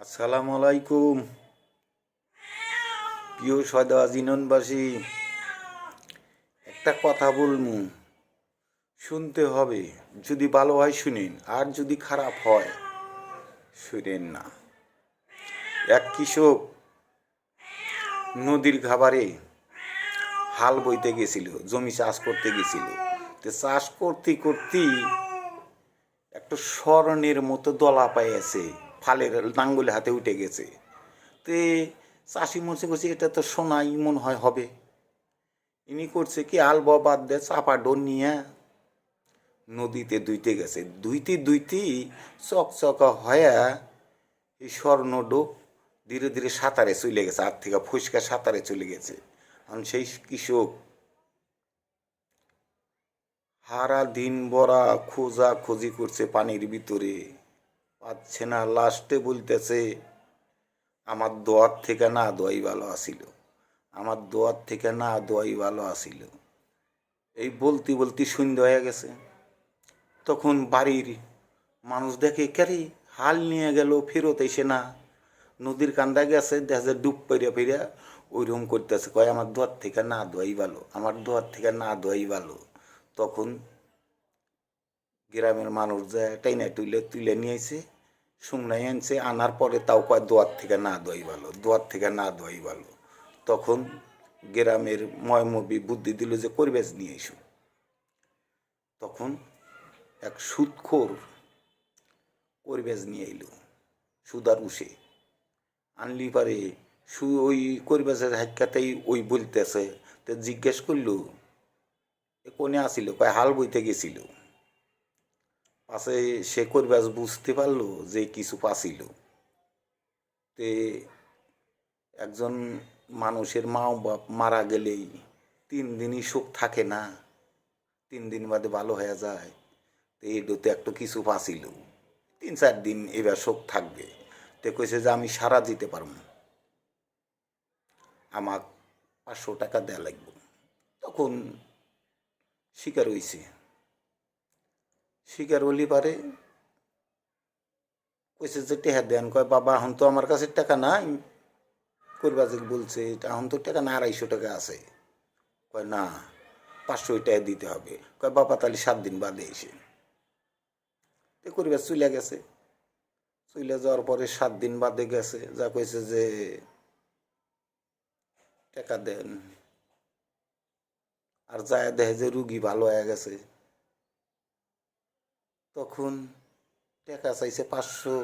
আসসালামু আলাইকুম। প্রিয় সদা জিননবাসী, একটা কথা বলমু শুনতে হবে, যদি ভালো হয় শুনেন, আর যদি খারাপ হয়, শুনেন না। এক কৃষক নদীর খাবারে হাল বইতে গেছিল, জমি চাষ করতে গেছিল। তো চাষ করতে করতেই একটা স্বর্ণের মতো দলা পাইয়াছে। ফালের নাঙ্গলে হাতে উঠে গেছে। তে চাষি মরছে করছে এটা তো সোনাই মনে হয় হবে। ইনি করছে কি আল বাদ দিয়ে চাপা ডোর নিয়ে নদীতে দুইতে গেছে। দুইতে দুইতে চকচকা হয়ে এই স্বর্ণ স্বর্ণডো ধীরে ধীরে সাঁতারে চলে গেছে আর থেকে ফুসকা সাঁতারে চলে গেছে। কারণ সেই কৃষক হারা দিন বড়া খোঁজা খুঁজি করছে পানির ভিতরে। পাচ্ছে না, লাস্টে বলতেছে, আমার দোয়ার থেকে না দোয়াই ভালো আসিল। আমার দোয়ার থেকে না দোয়াই ভালো আসিল। এই বলতে বলতে সন্ধ্যা হয়ে গেছে। তখন বাড়ির মানুষ দেখে ক্যারে হাল নিয়ে গেল, ফেরত এসে না। নদীর কান্দা গেছে দেখা ডুব পেরিয়া পেরিয়া ওইরকম করতেছে। কয়, আমার দোয়ার থেকে না দোয়াই ভালো, আমার দোয়ার থেকে না দোয়াই ভালো। তখন গ্রামের মানুষ যায় টাইনা তুলে তুলে নিয়েছে শুকনাই আনছে, আনার পরে তাও কয় দোয়ার থেকে না দোয়াই ভালো, দোয়ার থেকে না দোয়াই ভালো। তখন গ্রামের ময়মবি বুদ্ধি দিল যে পরিবেশ নিয়ে এসো। তখন এক সুদখোর পরিবেশ নিয়ে এলো সুদার উষে আনলি পারে, সু ওই পরিবেশের হাক্কাতেই ওই বলতেছে। তো জিজ্ঞেস করল কোনে আসিল? কয়, হাল বইতে গেছিল। পাশে সে করিবাস বুঝতে পারল যে কিছু পাছিল। তে একজন মানুষের মা বাপ মারা গেলেই তিন দিনই সুখ থাকে না, তিন দিন বাদে ভালো হয়ে যায়। তো এডোতে একটু কিছু পাছিল, তিন চার দিন এবার শোক থাকবে। তে কইছে যে আমি সারা দিতে পারব আমার পাঁচশো টাকা দেয়া লাগবে। তখন শিকার হইছে। শিকার হলি পারে। কইছে যে টেহা দেন, কয়, বাবা, এখন তো আমার কাছে টাকা নাই। করবা যে বলছে এখন তো টাকা না, আড়াইশো টাকা আছে। কয়, না, পাঁচশো টাকা দিতে হবে। কয়, বাবা, তাহলে সাত দিন বাদে এসে। তো করিবাজ চলে গেছে। চলে যাওয়ার পরে সাত দিন বাদে গেছে। যা কইছে যে, টাকা দেন। আর যায় দেখে যে রুগী ভালো হয়ে গেছে। তখন টাকা চাইছে পাঁচশো।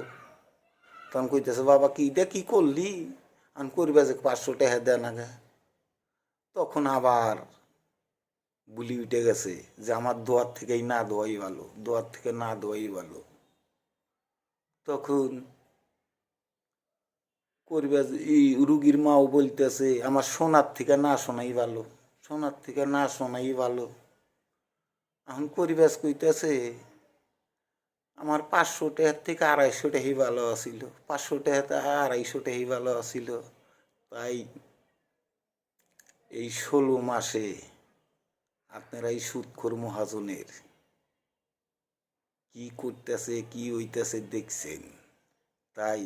তখন কইতেছে, বাবা, কি এটা করলি? আমি করবে যে পাঁচশো টাকা দেন আগে। তখন আবার বুলি উঠে গেছে যে, আমার দোয়ার থেকেই না দোয়াই ভালো, দোয়ার থেকে না দোয়াই ভালো। তখন করবে এই রুগীর মাও বলতেছে, আমার সোনার থেকে না শোনাই ভালো, সোনার থেকে না শোনাই ভালো। এখন করিবাস কইতেছে আমার পাঁচশো টাকার থেকে আড়াইশো টাকাই ভালো আসিল পাঁচশো টাকা থেকে আড়াইশো টাকাই ভালো আসিল তাই এই ষোলো মাসে আপনারা এই সুৎখোর মহাজনের কি করতেছে, কি হইতেছে দেখছেন? তাই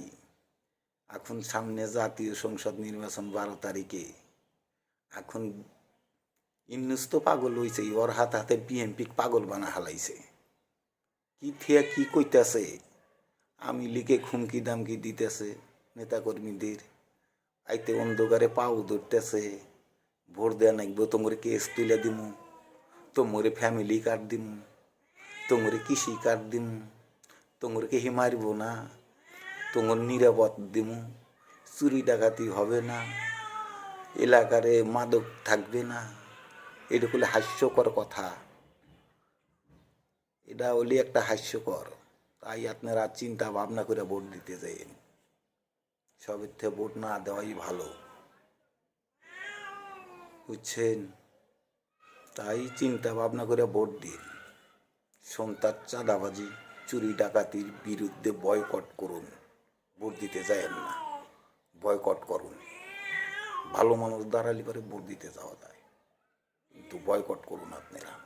এখন সামনে জাতীয় সংসদ নির্বাচন বারো তারিখে এখন ইন্নুস তো পাগল হইছে ওর হাত হাতে বিএমপি পাগল বানা হালাইছে। কি থিয়া কি কইতাছে? আমি লিখে খুমকি দামকি দিতেছে, নেতাকর্মীদের। আইতে অন্ধকারে পাও ধরতেছে। ভোট দেয়া নাকবো তোমরে কেস তুলে দিমু। তোমরে ফ্যামিলি কার্ড দিমু। তোমরে কৃষি কার্ড দিমু। তোমরে কেহি মারব না। তোমার নিরাপদ দিমু। চুরি ডাকাতি হবে না। এলাকারে মাদক থাকবে না। এটা হলে হাস্যকর কথা। এটা হলে একটা হাস্যকর। তাই আপনারা চিন্তা ভাবনা করে ভোট দিতে যাইন সবের থেকে ভোট না দেওয়াই ভালো। বুঝছেন? তাই চিন্তা ভাবনা করে ভোট দিন। সন্তার চাঁদাবাজি, চুরি ডাকাতির বিরুদ্ধে বয়কট করুন। ভোট দিতে যায়েন না। বয়কট করুন। ভালো মানুষ দাঁড়ালে পরে ভোট দিতে যাওয়া যায়। কিন্তু বয়কট করুন আপনারা।